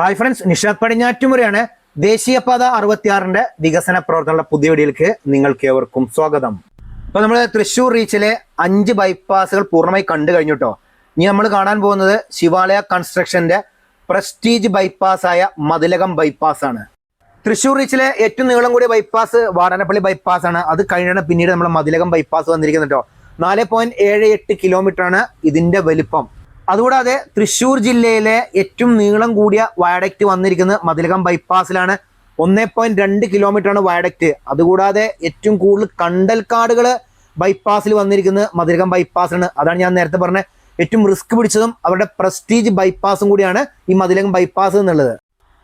Hi friends Nishad പടിഞ്ഞാറ്റുമുറയാണ് ദേശീയപാത അറുപത്തിയാറിന്റെ വികസന പ്രവർത്തനങ്ങളുടെ പുതിയ വീഡിയോയിലേക്ക് നിങ്ങൾക്ക് ഏവർക്കും സ്വാഗതം. ഇപ്പൊ നമ്മൾ തൃശ്ശൂർ റീച്ചിലെ അഞ്ച് ബൈപ്പാസുകൾ പൂർണമായി കണ്ടു കഴിഞ്ഞു കേട്ടോ ഇനി നമ്മൾ കാണാൻ പോകുന്നത് ശിവാലയ കൺസ്ട്രക്ഷന്റെ പ്രസ്റ്റീജ് ബൈപ്പാസ് ആയ മതിലകം ബൈപ്പാസ് ആണ്. തൃശ്ശൂർ റീച്ചിലെ ഏറ്റവും നീളം കൂടിയ ബൈപ്പാസ് വാടാനപ്പള്ളി ബൈപ്പാസ് ആണ്. അത് കഴിഞ്ഞാണ് പിന്നീട് നമ്മൾ മതിലകം ബൈപ്പാസ് വന്നിരിക്കുന്നത് കേട്ടോ നാല് പോയിന്റ് ഏഴ് എട്ട് കിലോമീറ്റർ ആണ് ഇതിന്റെ വലിപ്പം. അതുകൂടാതെ തൃശ്ശൂർ ജില്ലയിലെ ഏറ്റവും നീളം കൂടിയ വയഡക്റ്റ് വന്നിരിക്കുന്നത് മതിലകം ബൈപ്പാസിലാണ് ഒന്നേ പോയിന്റ് രണ്ട് കിലോമീറ്റർ ആണ് വയഡക്റ്റ് അതുകൂടാതെ ഏറ്റവും കൂടുതൽ കണ്ടൽക്കാടുകൾ ബൈപ്പാസിൽ വന്നിരിക്കുന്നത് മതിലകം ബൈപ്പാസാണ് അതാണ് ഞാൻ നേരത്തെ പറഞ്ഞ ഏറ്റവും റിസ്ക് പിടിച്ചതും അവരുടെ പ്രസ്റ്റീജ് ബൈപ്പാസും കൂടിയാണ് ഈ മതിലകം ബൈപ്പാസ് എന്നുള്ളത്.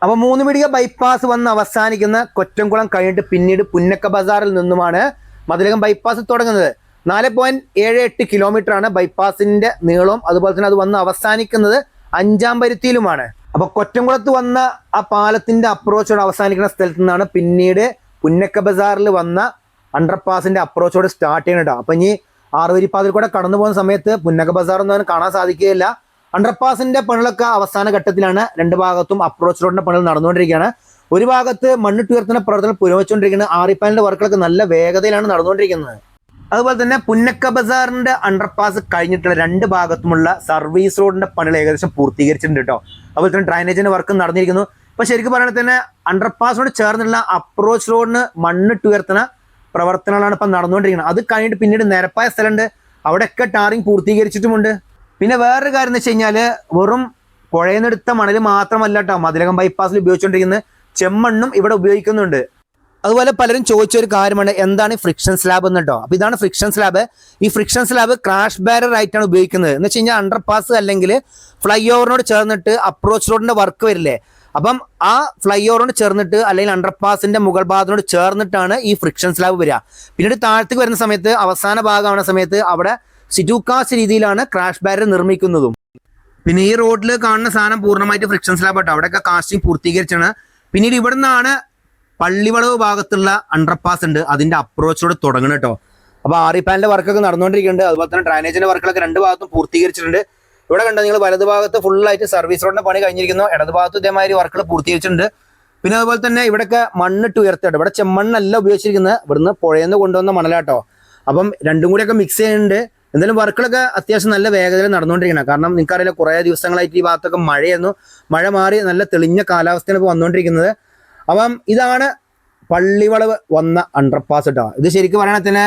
അപ്പൊ മൂന്ന് മിടിക ബൈപ്പാസ് വന്ന് അവസാനിക്കുന്ന കൊറ്റംകുളം കഴിഞ്ഞിട്ട് പിന്നീട് പുന്നക്ക ബസാറിൽ നിന്നുമാണ് മതിലകം ബൈപ്പാസ് തുടങ്ങുന്നത്. നാല് പോയിന്റ് ഏഴ് എട്ട് കിലോമീറ്റർ ആണ് ബൈപ്പാസിന്റെ നീളവും അതുപോലെ തന്നെ അത് വന്ന് അവസാനിക്കുന്നത് അഞ്ചാം പരുത്തിയിലുമാണ് അപ്പൊ കൊറ്റംകുളത്ത് വന്ന ആ പാലത്തിന്റെ അപ്രോച്ചോട് അവസാനിക്കുന്ന സ്ഥലത്ത് നിന്നാണ് പിന്നീട് പുന്നക്ക ബസാറിൽ വന്ന അണ്ടർപാസിന്റെ അപ്രോച്ചോട് സ്റ്റാർട്ട് ചെയ്യണം അപ്പൊ ഇനി ആറുവരിപ്പാതിൽ കൂടെ കടന്നു പോകുന്ന സമയത്ത് പുന്നക്ക ബസാർ ഒന്നും കാണാൻ സാധിക്കുകയില്ല. അണ്ടർപാസിന്റെ പണികളൊക്കെ അവസാന ഘട്ടത്തിലാണ്. രണ്ട് ഭാഗത്തും അപ്രോച്ച് റോഡിന്റെ പണികൾ നടന്നുകൊണ്ടിരിക്കുകയാണ്. ഒരു ഭാഗത്ത് മണ്ണിട്ടുയർത്തുന്ന പ്രവർത്തനം പുരോഗമിച്ചുകൊണ്ടിരിക്കുന്നത് ആറിപ്പാലിന്റെ വർക്കുകളൊക്കെ നല്ല വേഗതയിലാണ് നടന്നുകൊണ്ടിരിക്കുന്നത്. അതുപോലെ തന്നെ പുന്നക്ക ബസാറിന്റെ അണ്ടർപാസ് കഴിഞ്ഞിട്ടുള്ള രണ്ട് ഭാഗത്തുമുള്ള സർവീസ് റോഡിന്റെ പണികൾ ഏകദേശം പൂർത്തീകരിച്ചിട്ടുണ്ട് കേട്ടോ അതുപോലെ തന്നെ ഡ്രൈനേജിന്റെ വർക്ക് നടന്നിരിക്കുന്നു. ഇപ്പൊ ശരിക്കും പറയുന്നത് തന്നെ അണ്ടർപാസിനോട് ചേർന്നുള്ള അപ്രോച്ച് റോഡിന് മണ്ണിട്ടുയർത്തുന്ന പ്രവർത്തനങ്ങളാണ് ഇപ്പം നടന്നുകൊണ്ടിരിക്കുന്നത്. അത് കഴിഞ്ഞിട്ട് പിന്നീട് നിരപ്പായ സ്ഥലമുണ്ട്. അവിടെയൊക്കെ ടാറിങ് പൂർത്തീകരിച്ചിട്ടുമുണ്ട്. പിന്നെ വേറൊരു കാര്യം എന്ന് വെച്ച് കഴിഞ്ഞാൽ വെറും പുഴയിൽ നിന്നെടുത്ത മണൽ മാത്രമല്ല കേട്ടോ മതിലകം ബൈപ്പാസിൽ ഉപയോഗിച്ചുകൊണ്ടിരിക്കുന്നത്. ചെമ്മണ്ണും ഇവിടെ ഉപയോഗിക്കുന്നുണ്ട്. അതുപോലെ പലരും ചോദിച്ച ഒരു കാര്യമാണ് എന്താണ് ഫ്രിക്ഷൻ സ്ലാബ് എന്ന് കേട്ടോ അപ്പൊ ഇതാണ് ഫ്രിക്ഷൻ സ്ലാബ് ഈ ഫ്രിക്ഷൻ സ്ലാബ് ക്രാഷ് ബാരർ ആയിട്ടാണ് ഉപയോഗിക്കുന്നത്. എന്ന് വെച്ച് കഴിഞ്ഞാൽ അണ്ടർപാസ് അല്ലെങ്കിൽ ഫ്ലൈ ഓവറിനോട് ചേർന്നിട്ട് അപ്രോച്ച് റോഡിന്റെ വർക്ക് വരില്ലേ? അപ്പം ആ ഫ്ലൈ ഓവറിനോട് ചേർന്നിട്ട് അല്ലെങ്കിൽ അണ്ടർപാസിന്റെ മുഗൾ ഭാഗത്തിനോട് ചേർന്നിട്ടാണ് ഈ ഫ്രിക്ഷൻ സ്ലാബ് വരിക. പിന്നീട് താഴത്തേക്ക് വരുന്ന സമയത്ത് അവസാന ഭാഗമാവുന്ന സമയത്ത് അവിടെ സിറ്റുക്കാസ് രീതിയിലാണ് ക്രാഷ് ബാരർ നിർമ്മിക്കുന്നതും. പിന്നെ ഈ റോഡിൽ കാണുന്ന സാധനം പൂർണമായിട്ട് ഫ്രിക്ഷൻ സ്ലാബ് ആട്ടോ. അവിടെയൊക്കെ കാസ്റ്റിംഗ് പൂർത്തീകരിച്ചാണ്. പിന്നീട് ഇവിടുന്നാണ് പള്ളിവളവ് ഭാഗത്തുള്ള അണ്ടർപാസ് ഉണ്ട്. അതിന്റെ അപ്രോച്ചോട് തുടങ്ങണം കേട്ടോ. അപ്പൊ ആറി പാനിന്റെ വർക്കൊക്കെ നടന്നുകൊണ്ടിരിക്കുന്നുണ്ട്. അതുപോലെ തന്നെ ഡ്രൈനേജിന്റെ വർക്കുകളൊക്കെ രണ്ട് ഭാഗത്തും പൂർത്തീകരിച്ചിട്ടുണ്ട്. ഇവിടെ കണ്ടോ നിങ്ങൾ വലത് ഭാഗത്ത് ഫുള്ളായിട്ട് സർവീസ് റോഡിന്റെ പണി കഴിഞ്ഞിരിക്കുന്നു. ഇടത് ഭാഗത്ത് ഇതേമാതിരി വർക്കുകൾ പൂർത്തീകരിച്ചിട്ടുണ്ട്. പിന്നെ അതുപോലെ തന്നെ ഇവിടെയൊക്കെ മണ്ണിട്ട് ഉയർത്തിയിട്ട് ഇവിടെ ചെമ്മണ്ണല്ല ഉപയോഗിച്ചിരിക്കുന്നത്. ഇവിടുന്ന് പുഴയെന്ന് കൊണ്ടുവന്ന മണലാട്ടോ അപ്പം രണ്ടും കൂടിയൊക്കെ മിക്സ് ചെയ്യുന്നുണ്ട്. എന്തായാലും വർക്കുകളൊക്കെ അത്യാവശ്യം നല്ല വേഗതയിൽ നടന്നുകൊണ്ടിരിക്കണം. കാരണം നിങ്ങൾക്കറിയില്ല കുറേ ദിവസങ്ങളായിട്ട് ഈ ഭാഗത്തൊക്കെ മഴയായിരുന്നു. മഴ മാറി നല്ല തെളിഞ്ഞ കാലാവസ്ഥയാണ് ഇപ്പോൾ വന്നുകൊണ്ടിരിക്കുന്നത്. അപ്പം ഇതാണ് പള്ളിവളവ് വന്ന അണ്ടർപാസ് കേട്ടോ ഇത് ശരിക്കും പറയണത്തിന്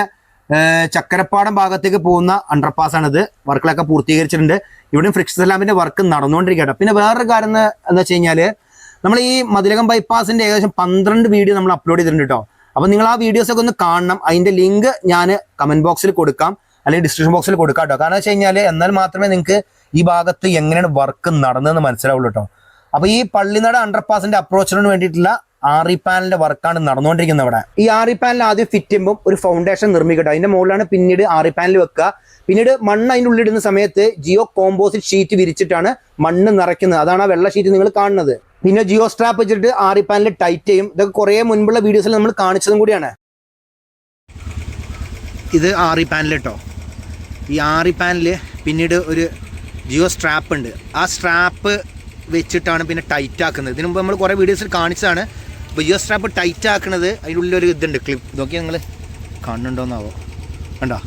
ചക്കരപ്പാടം ഭാഗത്തേക്ക് പോകുന്ന അണ്ടർപാസ് ഇത് വർക്കുകളൊക്കെ പൂർത്തീകരിച്ചിട്ടുണ്ട്. ഇവിടെയും ഫ്രിക്ഷൻ സ്ലാബിന്റെ വർക്ക് നടന്നുകൊണ്ടിരിക്കട്ടോ പിന്നെ വേറൊരു കാര്യം എന്ന് വെച്ച് കഴിഞ്ഞാൽ നമ്മൾ ഈ മതിലകം ബൈപ്പാസിന്റെ ഏകദേശം പന്ത്രണ്ട് വീഡിയോ നമ്മൾ അപ്ലോഡ് ചെയ്തിട്ടുണ്ട് കേട്ടോ അപ്പൊ നിങ്ങൾ ആ വീഡിയോസ് ഒക്കെ ഒന്ന് കാണണം. അതിന്റെ ലിങ്ക് ഞാൻ കമന്റ് ബോക്സിൽ കൊടുക്കാം. അല്ലെങ്കിൽ ഡിസ്ക്രിപ്ഷൻ ബോക്സിൽ കൊടുക്കാം കേട്ടോ കാരണം വെച്ച് കഴിഞ്ഞാൽ എന്നാൽ മാത്രമേ നിങ്ങൾക്ക് ഈ ഭാഗത്ത് എങ്ങനെയാണ് വർക്ക് നടന്നതെന്ന് മനസ്സിലാവുള്ളൂ കേട്ടോ അപ്പൊ ഈ പള്ളിനട അണ്ടർപാസിന്റെ അപ്രോച്ചിന് വേണ്ടിയിട്ടുള്ള ആറി പാനലിന്റെ വർക്കാണ് നടന്നുകൊണ്ടിരിക്കുന്നത് അവിടെ. ഈ ആറി പാനൽ ആദ്യം ഫിറ്റ് ചെയ്യുമ്പോൾ ഒരു ഫൗണ്ടേഷൻ നിർമ്മിക്കട്ടെ അതിന്റെ മുകളിലാണ് പിന്നീട് ആറി പാനൽ വെക്കുക. പിന്നീട് മണ്ണ് അതിന്റെ ഉള്ളിൽ ഇടുന്ന സമയത്ത് ജിയോ കോമ്പോസിറ്റ് ഷീറ്റ് വിരിച്ചിട്ടാണ് മണ്ണ് നിറയ്ക്കുന്നത്. അതാണ് ആ വെള്ള ഷീറ്റ് നിങ്ങൾ കാണുന്നത്. പിന്നെ ജിയോ സ്ട്രാപ്പ് വെച്ചിട്ട് ആറി പാനൽ ടൈറ്റ് ചെയ്യും. ഇതൊക്കെ കുറേ മുൻപുള്ള വീഡിയോസിൽ നമ്മൾ കാണിച്ചതും കൂടിയാണ്. ഇത് ആറി പാനൽ കേട്ടോ ഈ ആറി പാനൽ പിന്നീട് ഒരു ജിയോ സ്ട്രാപ്പ് ഉണ്ട്. ആ സ്ട്രാപ്പ് വെച്ചിട്ടാണ് പിന്നെ ടൈറ്റ് ആക്കുന്നത്. ഇതിനു നമ്മൾ കുറേ വീഡിയോസിൽ കാണിച്ചതാണ്. ഇപ്പോൾ ജിയോ സ്ട്രാപ്പ് ടൈറ്റ് ആക്കണത് അതിനുള്ളിൽ ഒരു ഇതുണ്ട് ക്ലിപ്പ് നോക്കി നിങ്ങൾ കാണുന്നുണ്ടോന്നാവോ? കണ്ടോ?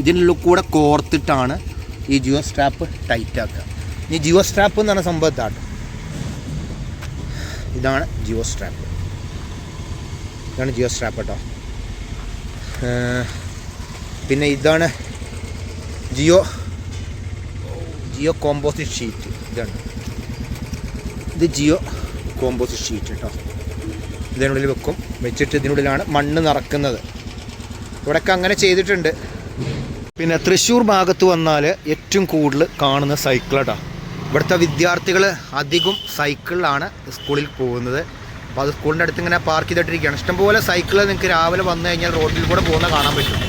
ഇതിനുള്ളിൽ കൂടെ കോർത്തിട്ടാണ് ഈ ജിയോ സ്ട്രാപ്പ് ടൈറ്റ് ആക്കുക. ഇനി ജിയോ സ്ട്രാപ്പ് എന്ന് പറഞ്ഞ സംഭവം ഇതാട്ടോ. ഇതാണ് ജിയോ സ്ട്രാപ്പ് ഇതാണ് ജിയോ സ്ട്രാപ്പ് കേട്ടോ പിന്നെ ഇതാണ് ജിയോ ജിയോ കോമ്പോസിറ്റ് ഷീറ്റ് ഇതാണ്. ഇത് ജിയോ കോമ്പോസിറ്റ് ഷീറ്റ് കേട്ടോ ഇതിനുള്ളിൽ വെക്കും. വെച്ചിട്ട് ഇതിനുള്ളിലാണ് മണ്ണ് നിറക്കുന്നത്. ഇവിടെയൊക്കെ അങ്ങനെ ചെയ്തിട്ടുണ്ട്. പിന്നെ തൃശ്ശൂർ ഭാഗത്ത് വന്നാൽ ഏറ്റവും കൂടുതൽ കാണുന്ന സൈക്കിളാണ് ഇവിടുത്തെ വിദ്യാർത്ഥികൾ അധികം സൈക്കിളിലാണ് സ്കൂളിൽ പോകുന്നത്. അപ്പോൾ അത് സ്കൂളിന്റെ അടുത്ത് ഇങ്ങനെ പാർക്ക് ചെയ്തിട്ടിരിക്കുകയാണ്. ഇഷ്ടംപോലെ സൈക്കിൾ നിങ്ങൾക്ക് രാവിലെ വന്നു കഴിഞ്ഞാൽ റോഡിൽ കൂടെ പോകുന്ന കാണാൻ പറ്റും.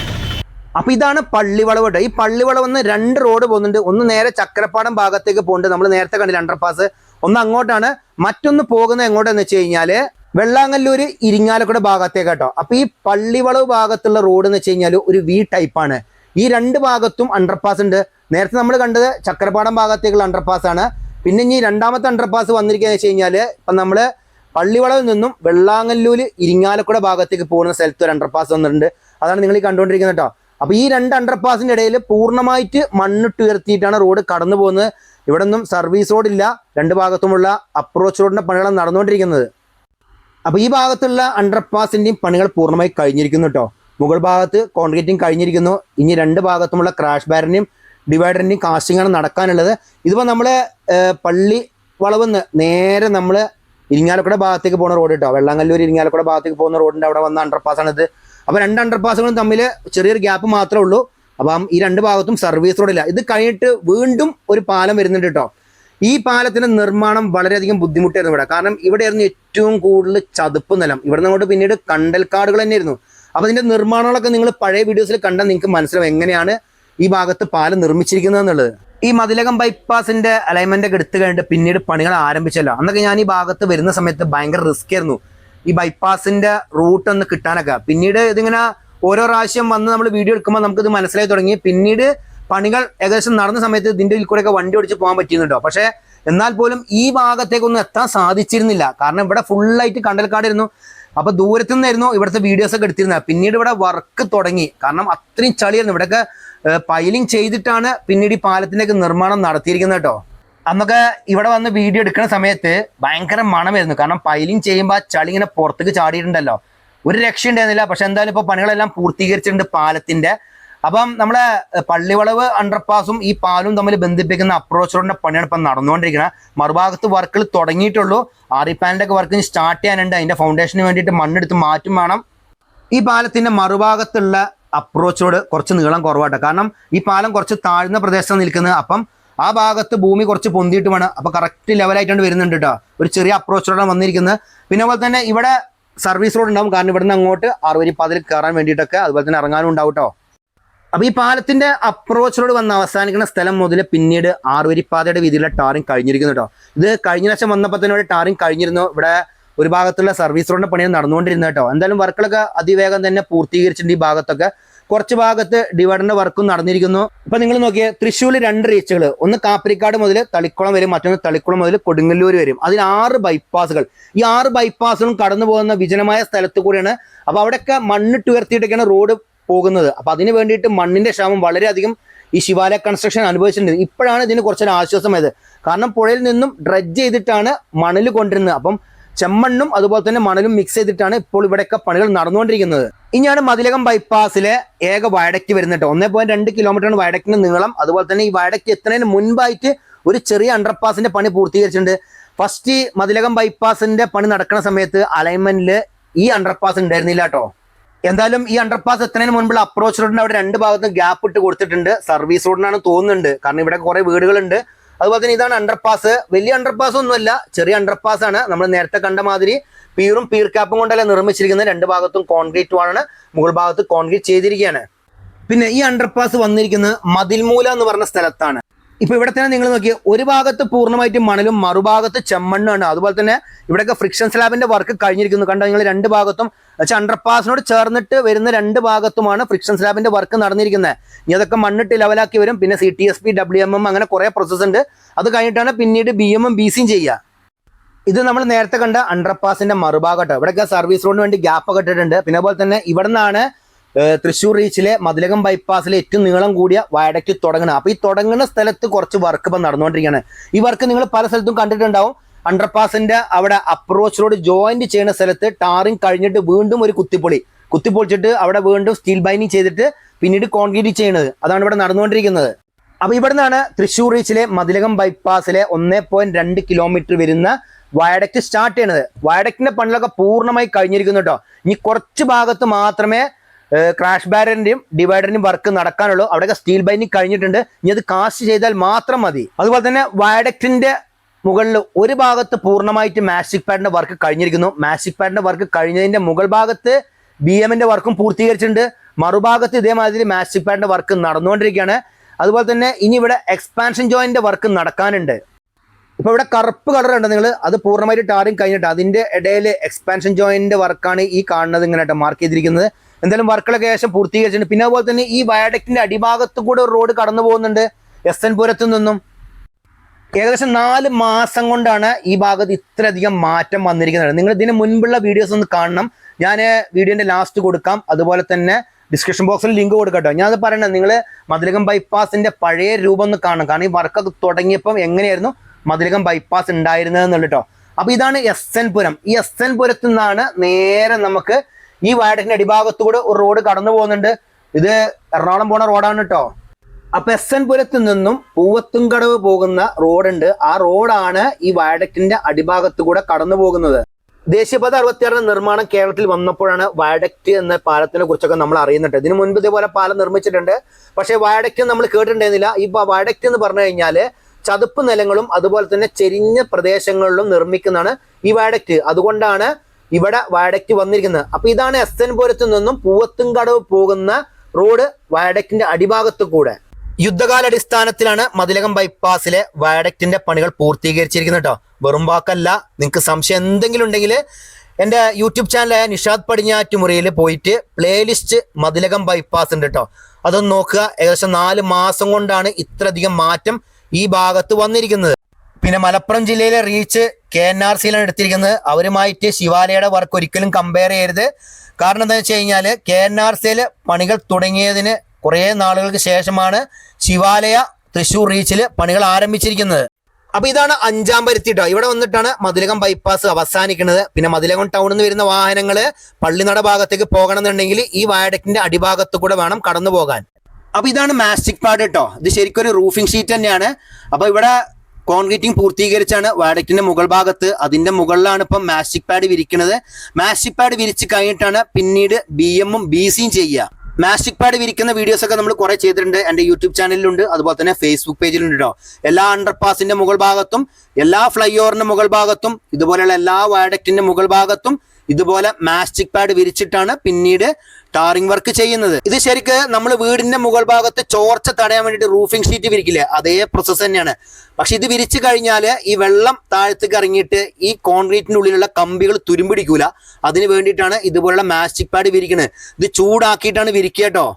അപ്പൊ ഇതാണ് പള്ളിവളവ് കേട്ടോ ഈ പള്ളിവളവ് ഒന്ന് രണ്ട് റോഡ് പോകുന്നുണ്ട്. ഒന്ന് നേരെ ചക്രപ്പാടം ഭാഗത്തേക്ക് പോകുന്നുണ്ട്. നമ്മൾ നേരത്തെ കണ്ടില്ല അണ്ടർപാസ് ഒന്ന് അങ്ങോട്ടാണ്. മറ്റൊന്ന് പോകുന്നത് എങ്ങോട്ടെന്ന് വെച്ച് കഴിഞ്ഞാൽ വെള്ളാങ്ങല്ലൂര് ഇരിങ്ങാലക്കുട ഭാഗത്തേക്ക് കേട്ടോ. അപ്പൊ ഈ പള്ളിവളവ് ഭാഗത്തുള്ള റോഡ് എന്ന് വെച്ച് കഴിഞ്ഞാൽ ഒരു വി ടൈപ്പാണ് ഈ രണ്ട് ഭാഗത്തും അണ്ടർപാസ് ഉണ്ട്. നേരത്തെ നമ്മൾ കണ്ടത് ചക്രപാടം ഭാഗത്തേക്കുള്ള അണ്ടർപാസ് ആണ്. പിന്നെ ഇനി രണ്ടാമത്തെ അണ്ടർപാസ് വന്നിരിക്കുക വെച്ച് കഴിഞ്ഞാൽ ഇപ്പം നമ്മൾ പള്ളിവളവിൽ നിന്നും വെള്ളാങ്ങല്ലൂര് ഇരിങ്ങാലക്കുട ഭാഗത്തേക്ക് പോകുന്ന സ്ഥലത്ത് ഒരു അണ്ടർപാസ് വന്നിട്ടുണ്ട്. അതാണ് നിങ്ങൾ ഈ കണ്ടുകൊണ്ടിരിക്കുന്നത് കേട്ടോ. അപ്പൊ ഈ രണ്ട് അണ്ടർപാസിന്റെ ഇടയിൽ പൂർണമായിട്ട് മണ്ണിട്ട് ഉയർത്തിയിട്ടാണ് റോഡ് കടന്നു പോകുന്നത് ഇവിടെ ഒന്നും സർവീസ് ഇല്ല. രണ്ട് ഭാഗത്തുമുള്ള അപ്രോച്ച് റോഡിന്റെ പണികളാണ് നടന്നുകൊണ്ടിരിക്കുന്നത്. അപ്പൊ ഈ ഭാഗത്തുള്ള അണ്ടർപാസിന്റെയും പണികൾ പൂർണമായി കഴിഞ്ഞിരിക്കുന്നു കേട്ടോ മുകൾ ഭാഗത്ത് കോൺക്രീറ്റിംഗ് കഴിഞ്ഞിരിക്കുന്നു. ഇനി രണ്ട് ഭാഗത്തുമുള്ള ക്രാഷ് ബാരിന്റെയും ഡിവൈഡറിന്റെയും കാസ്റ്റിംഗ് ആണ് നടക്കാനുള്ളത് ഇതിപ്പോൾ നമ്മൾ പള്ളി വളവെന്ന് നേരെ നമ്മൾ ഇരിങ്ങാലക്കുട ഭാഗത്തേക്ക് പോകുന്ന റോഡ് കേട്ടോ വെള്ളാങ്കല്ലൂർ ഇരിങ്ങാലക്കുട ഭാഗത്തേക്ക് പോകുന്ന റോഡിന്റെ അവിടെ വന്ന അണ്ടർപാസ് ആണിത്. അപ്പോൾ രണ്ട് അണ്ടർപാസുകളും തമ്മിൽ ചെറിയൊരു ഗ്യാപ്പ് മാത്രമേ ഉള്ളൂ. അപ്പം ഈ രണ്ട് ഭാഗത്തും സർവീസ് റോഡില്ല ഇത് കഴിഞ്ഞിട്ട് വീണ്ടും ഒരു പാലം വരുന്നുണ്ട് കേട്ടോ ഈ പാലത്തിന്റെ നിർമ്മാണം വളരെയധികം ബുദ്ധിമുട്ടായിരുന്നു ഇവിടെ. കാരണം ഇവിടെയായിരുന്നു ഏറ്റവും കൂടുതൽ ചതുപ്പ് നിലം. ഇവിടെ നിന്ന് അങ്ങോട്ട് പിന്നീട് കണ്ടൽക്കാടുകൾ തന്നെയായിരുന്നു. അപ്പൊ ഇതിന്റെ നിർമ്മാണങ്ങളൊക്കെ നിങ്ങൾ പഴയ വീഡിയോസിൽ കണ്ടാൽ നിങ്ങൾക്ക് മനസ്സിലാവും എങ്ങനെയാണ് ഈ ഭാഗത്ത് പാലം നിർമ്മിച്ചിരിക്കുന്നത് എന്നുള്ളത്. ഈ മതിലകം ബൈപ്പാസിന്റെ അലൈൻമെന്റ് ഒക്കെ എടുത്തു കഴിഞ്ഞിട്ട് പിന്നീട് പണികൾ ആരംഭിച്ചല്ലോ. അന്നൊക്കെ ഞാൻ ഈ ഭാഗത്ത് വരുന്ന സമയത്ത് ഭയങ്കര റിസ്ക് ആയിരുന്നു. ഈ ബൈപ്പാസിന്റെ റൂട്ട് ഒന്ന് കിട്ടാനൊക്കെ. പിന്നീട് ഇതിങ്ങനെ ഓരോ പ്രാവശ്യം വന്ന് നമ്മൾ വീഡിയോ എടുക്കുമ്പോൾ നമുക്ക് ഇത് മനസ്സിലായി തുടങ്ങി. പിന്നീട് പണികൾ ഏകദേശം നടന്ന സമയത്ത് ഇതിന്റെ ഉൾക്കൂടെയൊക്കെ വണ്ടി ഓടിച്ച് പോകാൻ പറ്റിയിരുന്നുണ്ടോ പക്ഷേ എന്നാൽ പോലും ഈ ഭാഗത്തേക്കൊന്നും എത്താൻ സാധിച്ചിരുന്നില്ല. കാരണം ഇവിടെ ഫുള്ളായിട്ട് കണ്ടൽക്കാടായിരുന്നു അപ്പൊ ദൂരത്തു നിന്നായിരുന്നു ഇവിടുത്തെ വീഡിയോസ് ഒക്കെ എടുത്തിരുന്നത്. പിന്നീട് ഇവിടെ വർക്ക് തുടങ്ങി. കാരണം അത്രയും ചളിയായിരുന്നു. ഇവിടെയൊക്കെ പൈലിംഗ് ചെയ്തിട്ടാണ് പിന്നീട് ഈ പാലത്തിന്റെ ഒക്കെ നിർമ്മാണം നടത്തിയിരിക്കുന്നത് കേട്ടോ. അന്നൊക്കെ ഇവിടെ വന്ന് വീഡിയോ എടുക്കുന്ന സമയത്ത് ഭയങ്കര മണമായിരുന്നു. കാരണം പൈലിംഗ് ചെയ്യുമ്പോൾ ആ ചളി ഇങ്ങനെ പുറത്തേക്ക് ചാടിയിട്ടുണ്ടല്ലോ. ഒരു രക്ഷ ഉണ്ടായിരുന്നില്ല. പക്ഷെ എന്തായാലും ഇപ്പൊ പണികളെല്ലാം പൂർത്തീകരിച്ചിട്ടുണ്ട് പാലത്തിന്റെ അപ്പം നമ്മളെ പള്ളിവളവ് അണ്ടർപാസും ഈ പാലും തമ്മിൽ ബന്ധിപ്പിക്കുന്ന അപ്രോച്ച് റോഡിന്റെ പണിയാണ് ഇപ്പം നടന്നുകൊണ്ടിരിക്കുന്നത് മറുഭാഗത്ത് വർക്കുകൾ തുടങ്ങിയിട്ടുള്ളൂ. ആറി പാനലിന്റെ ഒക്കെ വർക്ക് സ്റ്റാർട്ട് ചെയ്യാനുണ്ട്. അതിന്റെ ഫൗണ്ടേഷന് വേണ്ടിയിട്ട് മണ്ണെടുത്ത് മാറ്റും വേണം. ഈ പാലത്തിന്റെ മറുഭാഗത്തുള്ള അപ്രോച്ച് റോഡ് കുറച്ച് നീളം കുറവാട്ടോ. കാരണം ഈ പാലം കുറച്ച് താഴ്ന്ന പ്രദേശത്താണ് നിൽക്കുന്നത്. അപ്പം ആ ഭാഗത്ത് ഭൂമി കുറച്ച് പൊന്തിയിട്ട് വേണം. അപ്പൊ കറക്റ്റ് ലെവലായിട്ടാണ് വരുന്നുണ്ട് കേട്ടോ ഒരു ചെറിയ അപ്രോച്ച് റോഡാണ് വന്നിരിക്കുന്നത്. പിന്നെ അതുപോലെ തന്നെ ഇവിടെ സർവീസ് റോഡ് ഉണ്ടാവും. കാരണം ഇവിടുന്ന് അങ്ങോട്ട് ആറുവരി പാതിൽ കയറാൻ വേണ്ടിയിട്ടൊക്കെ അതുപോലെ തന്നെ ഇറങ്ങാനും ഉണ്ടാവും കേട്ടോ അപ്പൊ ഈ പാലത്തിന്റെ അപ്രോച്ചിലോട് വന്ന് അവസാനിക്കുന്ന സ്ഥലം മുതൽ പിന്നീട് ആറുവരിപ്പാതയുടെ വീതിയിലുള്ള ടാറിങ് കഴിഞ്ഞിരിക്കുന്നു കേട്ടോ ഇത് കഴിഞ്ഞ വർഷം വന്നപ്പോൾ തന്നെ ഇവിടെ ടാറിങ് കഴിഞ്ഞിരുന്നു. ഇവിടെ ഒരു ഭാഗത്തുള്ള സർവീസ് റോഡിന്റെ പണിയാണ് നടന്നുകൊണ്ടിരുന്നത് കേട്ടോ എന്തായാലും വർക്കുകളൊക്കെ അതിവേഗം തന്നെ പൂർത്തീകരിച്ചിട്ടുണ്ട് ഈ ഭാഗത്തൊക്കെ. കുറച്ച് ഭാഗത്ത് ഡിവൈഡറിന്റെ വർക്കും നടന്നിരിക്കുന്നു. ഇപ്പൊ നിങ്ങൾ നോക്കിയേ തൃശ്ശൂരിൽ രണ്ട് റീച്ചുകൾ ഒന്ന് കാപ്പരിക്കാട് മുതൽ തളിക്കുളം വരും മറ്റൊന്ന് തളിക്കുളം മുതൽ കൊടുങ്ങല്ലൂർ വരും അതിൽ ആറ് ബൈപ്പാസുകൾ ഈ ആറ് ബൈപ്പാസുകളും കടന്നു പോകുന്ന വിജനമായ സ്ഥലത്ത് കൂടിയാണ്. അപ്പൊ അവിടെയൊക്കെ മണ്ണിട്ട് ഉയർത്തിയിട്ടൊക്കെയാണ് റോഡ് പോകുന്നത്. അപ്പൊ അതിന് വേണ്ടിയിട്ട് മണ്ണിന്റെ ക്ഷാമം വളരെയധികം ഈ ശിവാലയ കൺസ്ട്രക്ഷൻ അനുഭവിച്ചിട്ടുണ്ട്. ഇപ്പോഴാണ് ഇതിന് കുറച്ചൊരു ആശ്വാസമായത്. കാരണം പുഴയിൽ നിന്നും ഡ്രഡ്ജ് ചെയ്തിട്ടാണ് മണൽ കൊണ്ടിരുന്നത്. അപ്പം ചെമ്മണ്ണും അതുപോലെ തന്നെ മണലും മിക്സ് ചെയ്തിട്ടാണ് ഇപ്പോൾ ഇവിടെയൊക്കെ പണികൾ നടന്നുകൊണ്ടിരിക്കുന്നത്. ഇനിയാണ് മതിലകം ബൈപ്പാസിലെ ഏക വയടക്ക് വരുന്നത് കേട്ടോ ഒന്നേ പോയിന്റ് രണ്ട് കിലോമീറ്ററാണ് വയഡക്റ്റിന്റെ നീളം. അതുപോലെ തന്നെ ഈ വയടക്ക് എത്തുന്നതിന് മുൻപായിട്ട് ഒരു ചെറിയ അണ്ടർപാസിന്റെ പണി പൂർത്തീകരിച്ചിട്ടുണ്ട്. ഫസ്റ്റ് മതിലകം ബൈപ്പാസിന്റെ പണി നടക്കുന്ന സമയത്ത് അലൈൻമെന്റിൽ ഈ അണ്ടർപാസ് ഉണ്ടായിരുന്നില്ല കേട്ടോ എന്തായാലും ഈ അണ്ടർപാസ് എത്തുന്നതിന് മുൻപുള്ള അപ്രോച്ച് റോഡിന് അവിടെ രണ്ട് ഭാഗത്തും ഗ്യാപ്പ് ഇട്ട് കൊടുത്തിട്ടുണ്ട്. സർവീസ് റോഡിനാണ് തോന്നുന്നുണ്ട്. കാരണം ഇവിടെ കുറെ വീടുകളുണ്ട്. അതുപോലെ തന്നെ ഇതാണ് അണ്ടർപാസ് വലിയ അണ്ടർപാസ് ഒന്നുമല്ല ചെറിയ അണ്ടർപാസ് ആണ്. നമ്മൾ നേരത്തെ കണ്ട മാതിരി പീറും പീർ ക്യാപ്പും കൊണ്ടല്ല നിർമ്മിച്ചിരിക്കുന്നത്. രണ്ട് ഭാഗത്തും കോൺക്രീറ്റ് വാളാണ് മുകൾ ഭാഗത്ത് കോൺക്രീറ്റ് ചെയ്തിരിക്കുകയാണ്. പിന്നെ ഈ അണ്ടർപാസ് വന്നിരിക്കുന്നത് മതിൽമൂല എന്ന് പറഞ്ഞ സ്ഥലത്താണ്. ഇപ്പൊ ഇവിടെ തന്നെ നിങ്ങൾ നോക്കി ഒരു ഭാഗത്ത് പൂർണമായിട്ടും മണലും മറുഭാഗത്ത് ചെമ്മണ്ണാണ് അതുപോലെ തന്നെ ഇവിടെയൊക്കെ ഫ്രിക്ഷൻ സ്ലാബിന്റെ വർക്ക് കഴിഞ്ഞിരിക്കുന്നു. കണ്ടോ നിങ്ങൾ രണ്ട് ഭാഗത്തും വെച്ചാൽ അണ്ടർപാസിനോട് ചേർന്നിട്ട് വരുന്ന രണ്ട് ഭാഗത്തുമാണ് ഫ്രിക്ഷൻ സ്ലാബിന്റെ വർക്ക് നടന്നിരിക്കുന്നത്. ഇനി അതൊക്കെ മണ്ണിട്ട് ലെവലാക്കി വരും. പിന്നെ C T S P W M M അങ്ങനെ കുറെ പ്രോസസ് ഉണ്ട്. അത് കഴിഞ്ഞിട്ടാണ് പിന്നീട് ബി എം എം ബി സിയും ചെയ്യുക. ഇത് നമ്മൾ നേരത്തെ കണ്ട അണ്ടർപാസിന്റെ മറുഭാഗട്ടോ ഇവിടെയൊക്കെ സർവീസ് റോഡിന് വേണ്ടി ഗ്യാപ്പ് കെട്ടിട്ടുണ്ട് പിന്നെ അതുപോലെ തന്നെ ഇവിടെ നിന്നാണ് തൃശ്ശൂർ റീച്ചിലെ മതിലകം ബൈപ്പാസിലെ ഏറ്റവും നീളം കൂടിയ വയഡക്റ്റ് തുടങ്ങണം അപ്പൊ ഈ തുടങ്ങുന്ന സ്ഥലത്ത് കുറച്ച് വർക്ക് ഇപ്പം നടന്നുകൊണ്ടിരിക്കുകയാണ്. ഈ വർക്ക് നിങ്ങൾ പല സ്ഥലത്തും കണ്ടിട്ടുണ്ടാവും. അണ്ടർപാസിന്റെ അവിടെ അപ്രോച്ച് റോഡ് ജോയിന്റ് ചെയ്യുന്ന സ്ഥലത്ത് ടാറിങ് കഴിഞ്ഞിട്ട് വീണ്ടും ഒരു കുത്തിപ്പൊളി. കുത്തിപ്പൊളിച്ചിട്ട് അവിടെ വീണ്ടും സ്റ്റീൽ ബൈനിങ് ചെയ്തിട്ട് പിന്നീട് കോൺക്രീറ്റ് ചെയ്യുന്നത്. അതാണ് ഇവിടെ നടന്നുകൊണ്ടിരിക്കുന്നത്. അപ്പൊ ഇവിടെ നിന്നാണ് തൃശ്ശൂർ റീച്ചിലെ മതിലകം ബൈപ്പാസിലെ ഒന്നേ പോയിന്റ് രണ്ട് കിലോമീറ്റർ വരുന്ന വയഡക്റ്റ് സ്റ്റാർട്ട് ചെയ്യണത് വയഡക്റ്റിന്റെ പണികളൊക്കെ പൂർണമായി കഴിഞ്ഞിരിക്കുന്നു കേട്ടോ. ഇനി കുറച്ച് ഭാഗത്ത് മാത്രമേ ക്രാഷ് ബാരറിന്റെയും ഡിവൈഡറിന്റെയും വർക്ക് നടക്കാനുള്ളൂ. അവിടെയൊക്കെ സ്റ്റീൽ ബൈൻഡിങ് കഴിഞ്ഞിട്ടുണ്ട്. ഇനി അത് കാസ്റ്റ് ചെയ്താൽ മാത്രം മതി. അതുപോലെ തന്നെ വയഡക്റ്റിന്റെ മുകളിൽ ഒരു ഭാഗത്ത് പൂർണമായിട്ട് മാസ്റ്റിക് പാഡിന്റെ വർക്ക് കഴിഞ്ഞിരിക്കുന്നു. മാസ്റ്റിക് പാഡിന്റെ വർക്ക് കഴിഞ്ഞതിന്റെ മുകൾ ഭാഗത്ത് ബി എമ്മിന്റെ വർക്കും പൂർത്തീകരിച്ചിട്ടുണ്ട്. മറുഭാഗത്ത് ഇതേമാതിരി മാസ്റ്റിക് പാഡിന്റെ വർക്ക് നടന്നുകൊണ്ടിരിക്കുകയാണ്. അതുപോലെ തന്നെ ഇനി ഇവിടെ എക്സ്പാൻഷൻ ജോയിന്റെ വർക്ക് നടക്കാനുണ്ട്. ഇപ്പൊ ഇവിടെ കറുപ്പ് കളർ ഉണ്ട് നിങ്ങൾ അത് പൂർണമായിട്ട് ടാറിങ് കഴിഞ്ഞിട്ട് അതിന്റെ ഇടയിൽ എക്സ്പാൻഷൻ ജോയിന്റ് വർക്കാണ് ഈ കാണുന്നത് ഇങ്ങനെ മാർക്ക് ചെയ്തിരിക്കുന്നത്. എന്തായാലും വർക്കുകളൊക്കെ ഏകദേശം പൂർത്തീകരിച്ചിട്ടുണ്ട്. പിന്നെ അതുപോലെ തന്നെ ഈ വയഡക്റ്റിന്റെ അടിഭാഗത്തു കൂടെ ഒരു റോഡ് കടന്നു പോകുന്നുണ്ട്. എസ് എൻ പുരത്തു നിന്നും. ഏകദേശം നാല് മാസം കൊണ്ടാണ് ഈ ഭാഗത്ത് ഇത്രയധികം മാറ്റം വന്നിരിക്കുന്നത്. നിങ്ങൾ ഇതിന് മുൻപുള്ള വീഡിയോസ് ഒന്ന് കാണണം. ഞാൻ വീഡിയോന്റെ ലാസ്റ്റ് കൊടുക്കാം. അതുപോലെ തന്നെ ഡിസ്ക്രിപ്ഷൻ ബോക്സിൽ ലിങ്ക് കൊടുക്കട്ടോ. ഞാൻ അത് പറയണത് നിങ്ങൾ മതിലകം ബൈപ്പാസിന്റെ പഴയ രൂപം ഒന്ന് കാണണം. കാരണം ഈ വർക്കൊക്കെ തുടങ്ങിയപ്പം എങ്ങനെയായിരുന്നു മതിലകം ബൈപ്പാസ് ഉണ്ടായിരുന്നത് എന്നുള്ളട്ടോ അപ്പൊ ഇതാണ് എസ് എൻ പുരം ഈ എസ് എൻ പുരത്തു നിന്നാണ് നേരെ നമുക്ക് ഈ വയഡത്തിന്റെ അടിഭാഗത്തുകൂടെ ഒരു റോഡ് കടന്നു പോകുന്നുണ്ട്. ഇത് എറണാകുളം പോണ റോഡാണ് കേട്ടോ അപ്പൊ എസ് എൻ പുരത്ത് നിന്നും പൂവത്തുംകടവ് പോകുന്ന റോഡുണ്ട്. ആ റോഡാണ് ഈ വയഡക്റ്റിന്റെ അടിഭാഗത്തു കൂടെ കടന്നു പോകുന്നത്. ദേശീയപാത അറുപത്തിയാറിന്റെ നിർമ്മാണം കേരളത്തിൽ വന്നപ്പോഴാണ് വയഡക്റ്റ് എന്ന പാലത്തിനെ കുറിച്ചൊക്കെ നമ്മൾ അറിയുന്നുണ്ട് ഇതിനു മുൻപ് ഇതേപോലെ പാലം നിർമ്മിച്ചിട്ടുണ്ട്. പക്ഷേ വയഡക്റ്റ് നമ്മൾ കേട്ടിട്ടുണ്ടായിരുന്നില്ല. ഈ വയഡക്റ്റ് എന്ന് പറഞ്ഞു കഴിഞ്ഞാൽ ചതുപ്പ് നിലങ്ങളും അതുപോലെ തന്നെ ചെരിഞ്ഞ പ്രദേശങ്ങളിലും നിർമ്മിക്കുന്നതാണ് ഈ വയഡക്റ്റ് അതുകൊണ്ടാണ് ഇവിടെ വയഡക്റ്റ് വന്നിരിക്കുന്നത്. അപ്പൊ ഇതാണ് എസ് എൻ പുരത്ത് നിന്നും പൂവത്തുംകടവ് പോകുന്ന റോഡ് വയഡക്റ്റിന്റെ അടിഭാഗത്ത് കൂടെ. യുദ്ധകാലടിസ്ഥാനത്തിലാണ് മതിലകം ബൈപ്പാസിലെ വയഡക്റ്റിന്റെ പണികൾ പൂർത്തീകരിച്ചിരിക്കുന്നത് കേട്ടോ വെറും വാക്കല്ല. നിങ്ങൾക്ക് സംശയം എന്തെങ്കിലും ഉണ്ടെങ്കിൽ എന്റെ യൂട്യൂബ് ചാനലായ നിഷാദ് പടിഞ്ഞാറ്റുമുറിയിൽ പോയിട്ട് പ്ലേലിസ്റ്റ് മതിലകം ബൈപ്പാസ് ഉണ്ട് കേട്ടോ അതൊന്ന് നോക്കുക. ഏകദേശം നാല് മാസം കൊണ്ടാണ് ഇത്രയധികം മാറ്റം ഈ ഭാഗത്ത് വന്നിരിക്കുന്നത്. പിന്നെ മലപ്പുറം ജില്ലയിലെ റീച്ച് കെ എൻ ആർ സിയിലാണ് എടുത്തിരിക്കുന്നത്. അവരുമായിട്ട് ശിവാലയുടെ വർക്ക് ഒരിക്കലും കമ്പയർ ചെയ്യരുത്. കാരണം എന്താ വെച്ച് കഴിഞ്ഞാൽ കെ എൻ ആർ സിയിൽ പണികൾ തുടങ്ങിയതിന് കുറേ നാളുകൾക്ക് ശേഷമാണ് ശിവാലയ തൃശ്ശൂർ റീച്ചിൽ പണികൾ ആരംഭിച്ചിരിക്കുന്നത്. അപ്പൊ ഇതാണ് അഞ്ചാം പരുത്തി കേട്ടോ ഇവിടെ വന്നിട്ടാണ് മതിലകം ബൈപ്പാസ് അവസാനിക്കുന്നത്. പിന്നെ മതിലകം ടൗണിൽ നിന്ന് വരുന്ന വാഹനങ്ങൾ പള്ളിനട ഭാഗത്തേക്ക് പോകണമെന്നുണ്ടെങ്കിൽ ഈ വയഡക്റ്റിന്റെ അടിഭാഗത്തു കൂടെ വേണം കടന്നു പോകാൻ അപ്പൊ ഇതാണ് മാസ്റ്റിക് പാഡ് കേട്ടോ ഇത് ശരിക്കും ഒരു റൂഫിംഗ് ഷീറ്റ് തന്നെയാണ്. അപ്പൊ ഇവിടെ കോൺക്രീറ്റിംഗ് പൂർത്തീകരിച്ചാണ് വാഡക്റ്റിന്റെ മുകൾ ഭാഗത്ത്. അതിന്റെ മുകളിലാണ് ഇപ്പം മാസ്റ്റിക് പാഡ് വിരിക്കുന്നത് മാസ്റ്റിക് പാഡ് വിരിച്ച് കഴിഞ്ഞിട്ടാണ് പിന്നീട് ബി എമ്മും ബി സിയും ചെയ്യുക. മാസ്റ്റിക് പാഡ് വിരിക്കുന്ന വീഡിയോസ് ഒക്കെ നമ്മൾ കുറെ ചെയ്തിട്ടുണ്ട്. എന്റെ യൂട്യൂബ് ചാനലിലുണ്ട്. അതുപോലെ തന്നെ ഫേസ്ബുക്ക് പേജിലുണ്ട് കേട്ടോ എല്ലാ അണ്ടർപാസിന്റെ മുകൾ ഭാഗത്തും എല്ലാ ഫ്ലൈ ഓവറിന്റെ മുകൾ ഭാഗത്തും ഇതുപോലെയുള്ള എല്ലാ വയഡക്റ്റിന്റെ മുകൾ ഭാഗത്തും ഇതുപോലെ മാസ്റ്റിക് പാഡ് വിരിച്ചിട്ടാണ് പിന്നീട് ടാറിംഗ് വർക്ക് ചെയ്യുന്നത്. ഇത് ശരിക്ക് നമ്മൾ വീടിന്റെ മുകൾ ഭാഗത്ത് ചോർച്ച തടയാൻ വേണ്ടിയിട്ട് റൂഫിംഗ് ഷീറ്റ് വിരിക്കില്ലേ? അതേ പ്രോസസ്സ് തന്നെയാണ്. പക്ഷെ ഇത് വിരിച്ചു കഴിഞ്ഞാൽ ഈ വെള്ളം താഴത്തേക്ക് ഇറങ്ങിയിട്ട് ഈ കോൺക്രീറ്റിന്റെ ഉള്ളിലുള്ള കമ്പികൾ തുരുമ്പിടിക്കൂല. അതിന് വേണ്ടിയിട്ടാണ് ഇതുപോലുള്ള മാസ്റ്റിക് പാഡ് വിരിക്കുന്നത് ഇത് ചൂടാക്കിയിട്ടാണ് വിരിക്കുക കേട്ടോ.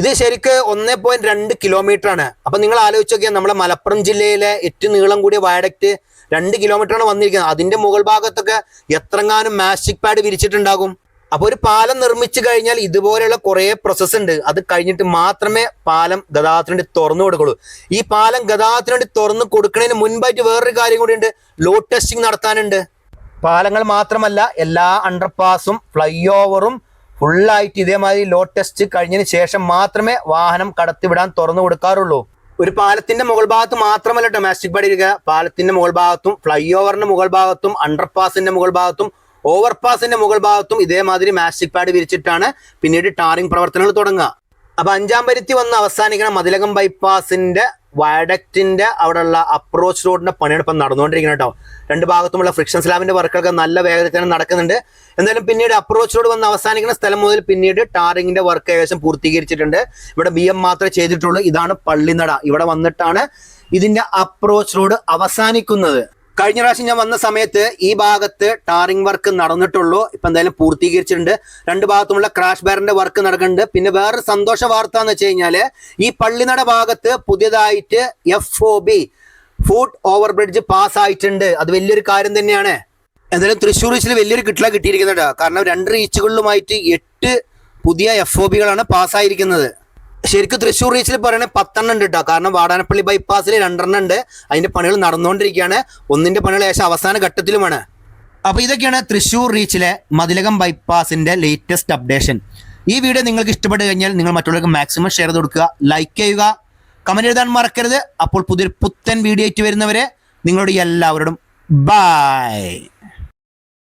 ഇത് ശരിക്ക് ഒന്നേ പോയിന്റ് രണ്ട് കിലോമീറ്റർ ആണ്. അപ്പൊ നിങ്ങൾ ആലോചിച്ച് നോക്കിയാൽ നമ്മുടെ മലപ്പുറം ജില്ലയിലെ ഏറ്റവും നീളം കൂടിയ വയഡക്റ്റ് രണ്ട് കിലോമീറ്റർ ആണ് വന്നിരിക്കുന്നത്. അതിന്റെ മുകൾ ഭാഗത്തൊക്കെ എത്രങ്ങാനും മാസ്റ്റിക് പാഡ് വിരിച്ചിട്ടുണ്ടാകും. അപ്പോൾ ഒരു പാലം നിർമ്മിച്ചു കഴിഞ്ഞാൽ ഇതുപോലെയുള്ള കുറേ പ്രോസസ് ഉണ്ട്. അത് കഴിഞ്ഞിട്ട് മാത്രമേ പാലം ഗതാഗതത്തിന് വേണ്ടി തുറന്നു കൊടുക്കുള്ളൂ. ഈ പാലം ഗതാഗതത്തിന് വേണ്ടി തുറന്നു കൊടുക്കുന്നതിന് മുൻപായിട്ട് വേറൊരു കാര്യം കൂടി ഉണ്ട് ലോഡ് ടെസ്റ്റിംഗ് നടത്താനുണ്ട്. പാലങ്ങൾ മാത്രമല്ല എല്ലാ അണ്ടർപാസും ഫ്ലൈ ഓവറും ഫുള്ളായിട്ട് ഇതേമാതിരി ലോഡ് ടെസ്റ്റ് കഴിഞ്ഞതിന് ശേഷം മാത്രമേ വാഹനം കടത്തിവിടാൻ തുറന്നു കൊടുക്കാറുള്ളൂ. ഒരു പാലത്തിന്റെ മുകൾ ഭാഗത്ത് മാത്രമല്ല ഡൊമാസ്റ്റിക് പടി ഇരിക്കുക. പാലത്തിന്റെ മുകൾ ഭാഗത്തും ഫ്ലൈ ഓവറിന്റെ മുകൾ ഭാഗത്തും അണ്ടർപാസിന്റെ മുകൾ ഭാഗത്തും ഓവർപാസിന്റെ മുകൾ ഭാഗത്തും ഇതേമാതിരി മാസ്റ്റിക് പാഡ് വിരിച്ചിട്ടാണ് പിന്നീട് ടാറിംഗ് പ്രവർത്തനങ്ങൾ തുടങ്ങുക. അപ്പൊ അഞ്ചാം പരുത്തി വന്ന് അവസാനിക്കണം മതിലകം ബൈപ്പാസിന്റെ വയഡക്റ്റിന്റെ അവിടെയുള്ള അപ്രോച്ച് റോഡിന്റെ പണിയാണ് ഇപ്പം നടന്നുകൊണ്ടിരിക്കുന്നത് കേട്ടോ. രണ്ട് ഭാഗത്തുമുള്ള ഫ്രിക്ഷൻ സ്ലാബിന്റെ വർക്കൊക്കെ നല്ല വേഗത്തിൽ തന്നെ നടക്കുന്നുണ്ട്. എന്തായാലും പിന്നീട് അപ്രോച്ച് റോഡ് വന്ന് അവസാനിക്കുന്ന സ്ഥലം മുതൽ പിന്നീട് ടാറിങ്ങിന്റെ വർക്ക് ഏകദേശം പൂർത്തീകരിച്ചിട്ടുണ്ട്. ഇവിടെ ബി എം മാത്രമേ ചെയ്തിട്ടുള്ളൂ. ഇതാണ് പള്ളിനട. ഇവിടെ വന്നിട്ടാണ് ഇതിന്റെ അപ്രോച്ച് റോഡ് അവസാനിക്കുന്നത്. കഴിഞ്ഞ പ്രാവശ്യം ഞാൻ വന്ന സമയത്ത് ഈ ഭാഗത്ത് ടാറിംഗ് വർക്ക് നടന്നിട്ടുള്ളൂ. ഇപ്പൊ എന്തായാലും പൂർത്തീകരിച്ചിട്ടുണ്ട്. രണ്ട് ഭാഗത്തുമുള്ള ക്രാഷ് ബാറിന്റെ വർക്ക് നടക്കുന്നുണ്ട്. പിന്നെ വേറൊരു സന്തോഷ വാർത്ത എന്ന് വെച്ച് കഴിഞ്ഞാൽ ഈ പള്ളിനട ഭാഗത്ത് പുതിയതായിട്ട് F O B foot over bridge pass ആയിട്ടുണ്ട്. അത് വലിയൊരു കാര്യം തന്നെയാണ്. എന്തായാലും തൃശ്ശൂർ റീച്ചിൽ വലിയൊരു കിട്ടില കിട്ടിയിരിക്കുന്നുണ്ട് കാരണം രണ്ട് റീച്ചുകളിലുമായിട്ട് എട്ട് പുതിയ എഫ് ഒ ബികളാണ് പാസ്സായിരിക്കുന്നത് ശരിക്കും തൃശ്ശൂർ റീച്ചിൽ പറയണേ പത്തെണ്ണം ഉണ്ട് കേട്ടോ കാരണം വാടാനപ്പള്ളി ബൈപ്പാസിൽ രണ്ടെണ്ണം ഉണ്ട്. അതിന്റെ പണികൾ നടന്നുകൊണ്ടിരിക്കുകയാണ്. ഒന്നിന്റെ പണികൾ ഏകദേശം അവസാന ഘട്ടത്തിലുമാണ്. അപ്പൊ ഇതൊക്കെയാണ് തൃശ്ശൂർ റീച്ചിലെ മതിലകം ബൈപ്പാസിന്റെ ലേറ്റസ്റ്റ് അപ്ഡേഷൻ ഈ വീഡിയോ നിങ്ങൾക്ക് ഇഷ്ടപ്പെട്ട് കഴിഞ്ഞാൽ നിങ്ങൾ മറ്റുള്ളവർക്ക് മാക്സിമം ഷെയർ ചെയ്ത് കൊടുക്കുക. ലൈക്ക് ചെയ്യുക. കമന്റ് എഴുതാൻ മറക്കരുത്. അപ്പോൾ പുതിയൊരു പുത്തൻ വീഡിയോ ആയിട്ട് വരുന്നവരെ നിങ്ങളോട് എല്ലാവരോടും ബൈ